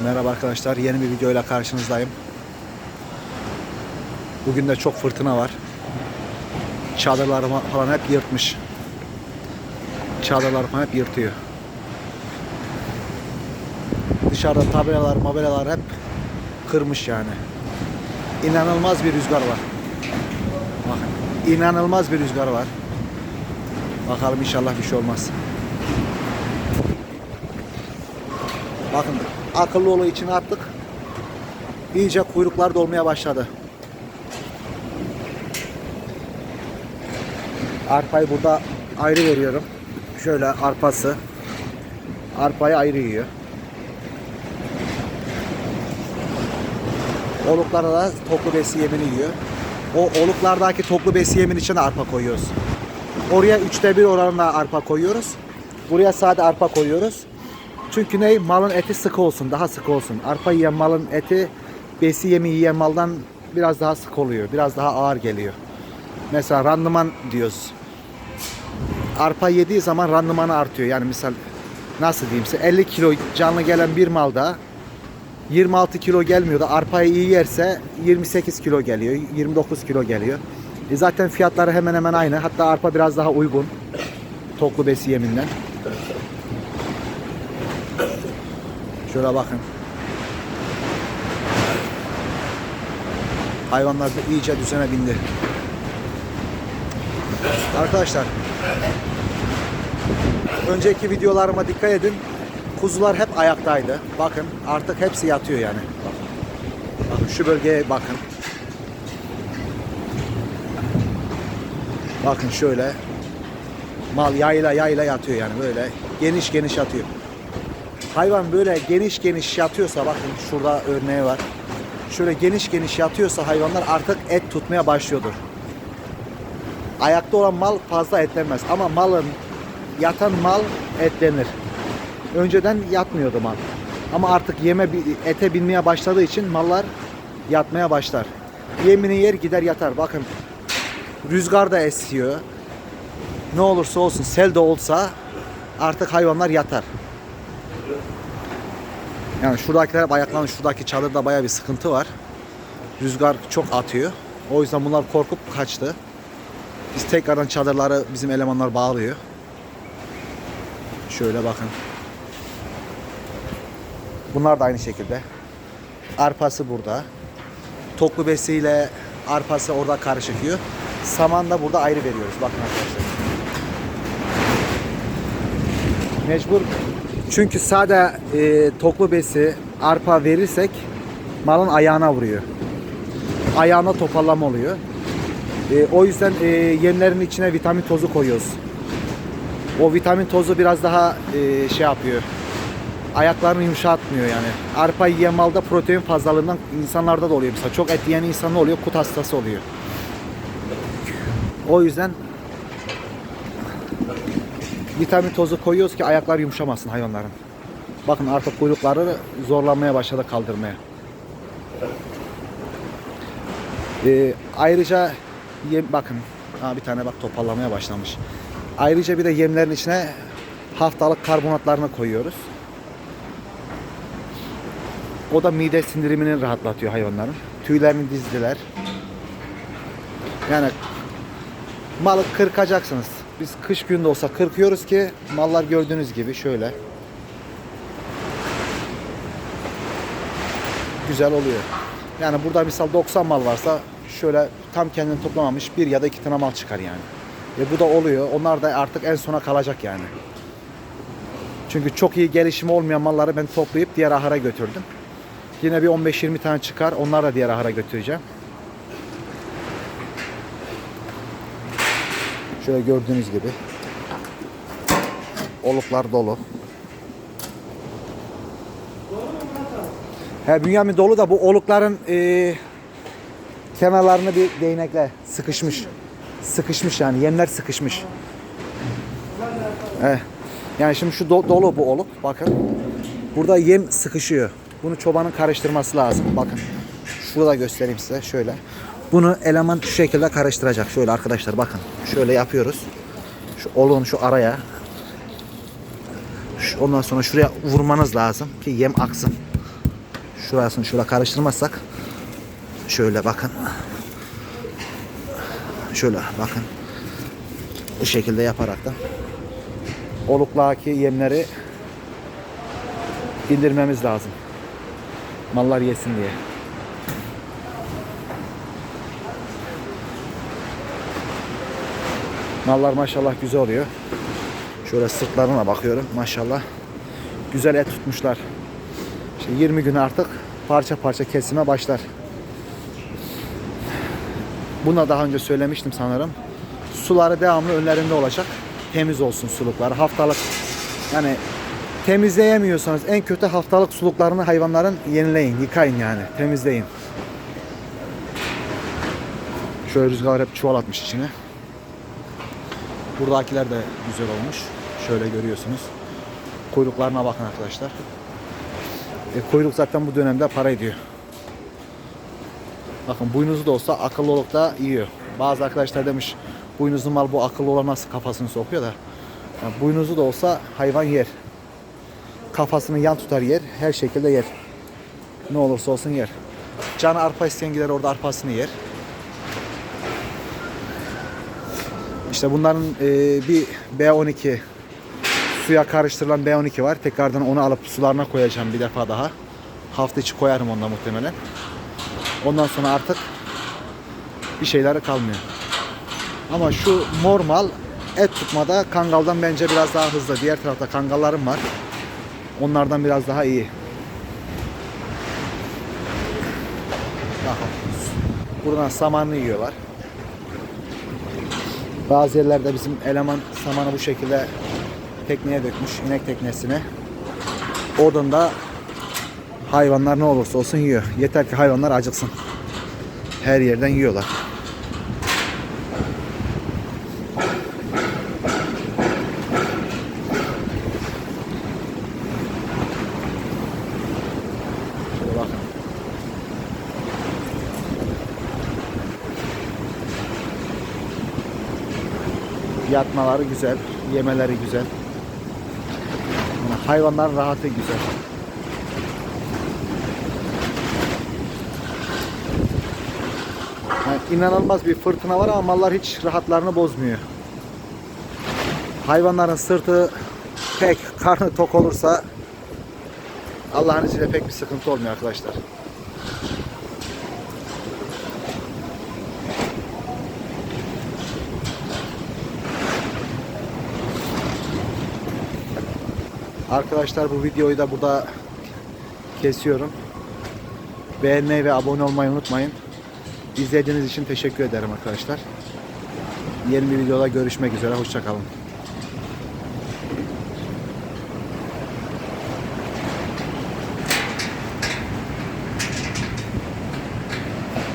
Merhaba arkadaşlar, yeni bir videoyla karşınızdayım. Bugün de çok fırtına var. Çadırlarımı falan hep yırtmış. Çadırlar falan hep yırtıyor. Dışarıda tabelalar, mabelalar hep kırmış yani. İnanılmaz bir rüzgar var. Bakın, inanılmaz bir rüzgar var. Bakalım inşallah bir şey olmaz. Bakın akıllı olayı içine attık. İyice kuyruklar dolmaya başladı. Arpayı burada ayrı veriyorum. Şöyle arpası. Arpayı ayrı yiyor. Oluklara da toplu besi yemini yiyor. O oluklardaki toplu besi yemin içine arpa koyuyoruz. Oraya üçte bir oranında arpa koyuyoruz. Buraya sade arpa koyuyoruz. Çünkü ne? Malın eti sık olsun, daha sık olsun. Arpa yiyen malın eti besi yemi yiyen maldan biraz daha sık oluyor. Biraz daha ağır geliyor. Mesela randıman diyoruz. Arpa yediği zaman randımanı artıyor. Yani misal nasıl diyeyim size 50 kilo canlı gelen bir malda 26 kilo gelmiyor da arpayı iyi yerse 28 kilo geliyor, 29 kilo geliyor. E zaten fiyatları hemen hemen aynı. Hatta arpa biraz daha uygun. Toklu besi yeminden. Şöyle bakın. Hayvanlar da iyice düzene bindi. Arkadaşlar önceki videolarıma dikkat edin. Kuzular hep ayaktaydı. Bakın artık hepsi yatıyor yani. Bakın şu bölgeye bakın. Bakın şöyle. Mal yayla yayla yatıyor yani böyle. Geniş geniş yatıyor. Hayvan böyle geniş geniş yatıyorsa bakın şurada örneği var. Şöyle geniş geniş yatıyorsa hayvanlar artık et tutmaya başlıyordur. Ayakta olan mal fazla etlenmez ama malın yatan mal etlenir. Önceden yatmıyordu mal. Ama artık yeme ete binmeye başladığı için mallar yatmaya başlar. Yemini yer gider yatar. Bakın rüzgar da esiyor. Ne olursa olsun sel de olsa artık hayvanlar yatar. Yani şuradakiler hep. Şuradaki çadırda baya bir sıkıntı var. Rüzgar çok atıyor. O yüzden bunlar korkup kaçtı. Biz tekrardan çadırları bizim elemanlar bağlıyor. Şöyle bakın. Bunlar da aynı şekilde. Arpası burada. Toklu besiyle arpası orada karışık yiyor. Saman da burada ayrı veriyoruz. Bakın arkadaşlar. Mecbur çünkü sade e, toklu besi arpa verirsek malın ayağına vuruyor. Ayağına topallama oluyor. E, o yüzden e, yemlerin içine vitamin tozu koyuyoruz. O vitamin tozu biraz daha e, şey yapıyor. Ayaklarını yumuşatmıyor yani. Arpa yiyen malda protein fazlalığından insanlarda da oluyor. Mesela çok et yiyen insanda oluyor, kut hastası oluyor. O yüzden vitamin tozu koyuyoruz ki ayaklar yumuşamasın hayvanların. Bakın artık kuyrukları zorlanmaya başladı kaldırmaya. Ee, ayrıca yem, bakın ha, bir tane bak toparlamaya başlamış. Ayrıca bir de yemlerin içine haftalık karbonatlarını koyuyoruz. O da mide sindirimini rahatlatıyor hayvanların. Tüylerini dizdiler. Yani malı kırkacaksınız. Biz kış günde olsa kırkıyoruz ki mallar gördüğünüz gibi şöyle. Güzel oluyor. Yani burada misal 90 mal varsa şöyle tam kendini toplamamış bir ya da iki tane mal çıkar yani. Ve bu da oluyor. Onlar da artık en sona kalacak yani. Çünkü çok iyi gelişimi olmayan malları ben toplayıp diğer ahıra götürdüm. Yine bir 15-20 tane çıkar. Onları da diğer ahıra götüreceğim. Şöyle gördüğünüz gibi. Oluklar dolu. He Bünyamin dolu da bu olukların e, kenarlarını bir değnekle sıkışmış. Sıkışmış yani yemler sıkışmış. He. Yani şimdi şu do- dolu bu oluk bakın. Burada yem sıkışıyor. Bunu çobanın karıştırması lazım. Bakın. Şurada göstereyim size şöyle. Bunu eleman şu şekilde karıştıracak. Şöyle arkadaşlar bakın. Şöyle yapıyoruz. Şu olun şu araya. Şu, ondan sonra şuraya vurmanız lazım ki yem aksın. Şurasını şöyle karıştırmazsak şöyle bakın. Şöyle bakın. Bu şekilde yaparak da oluklardaki yemleri indirmemiz lazım. Mallar yesin diye. Mallar maşallah güzel oluyor. Şöyle sırtlarına bakıyorum maşallah. Güzel et tutmuşlar. İşte 20 gün artık parça parça kesime başlar. Buna daha önce söylemiştim sanırım. Suları devamlı önlerinde olacak. Temiz olsun sulukları. Haftalık yani temizleyemiyorsanız en kötü haftalık suluklarını hayvanların yenileyin, yıkayın yani. Temizleyin. Şöyle rüzgar hep çuval atmış içine. Buradakiler de güzel olmuş. Şöyle görüyorsunuz. Kuyruklarına bakın arkadaşlar. E, kuyruk zaten bu dönemde para ediyor. Bakın boynuzu da olsa akıllı olup da yiyor. Bazı arkadaşlar demiş boynuzlu mal bu akıllı olan nasıl kafasını sokuyor da. Yani boynuzu da olsa hayvan yer. Kafasını yan tutar yer. Her şekilde yer. Ne olursa olsun yer. Canı arpa isteyen gider orada arpasını yer. İşte bunların e, bir B12 suya karıştırılan B12 var. Tekrardan onu alıp sularına koyacağım bir defa daha. Hafta içi koyarım onda muhtemelen. Ondan sonra artık bir şeyleri kalmıyor. Ama şu normal et tutmada kangaldan bence biraz daha hızlı. Diğer tarafta kangallarım var. Onlardan biraz daha iyi. Buradan samanını yiyorlar. Bazı yerlerde bizim eleman samanı bu şekilde tekneye dökmüş, inek teknesine. Oradan da hayvanlar ne olursa olsun yiyor. Yeter ki hayvanlar acıksın. Her yerden yiyorlar. Yatmaları güzel, yemeleri güzel. Yani hayvanlar rahatı güzel. Yani inanılmaz bir fırtına var ama mallar hiç rahatlarını bozmuyor. Hayvanların sırtı pek karnı tok olursa Allah'ın izniyle pek bir sıkıntı olmuyor arkadaşlar. Arkadaşlar bu videoyu da burada kesiyorum. Beğenmeyi ve abone olmayı unutmayın. İzlediğiniz için teşekkür ederim arkadaşlar. Yeni bir videoda görüşmek üzere. Hoşçakalın.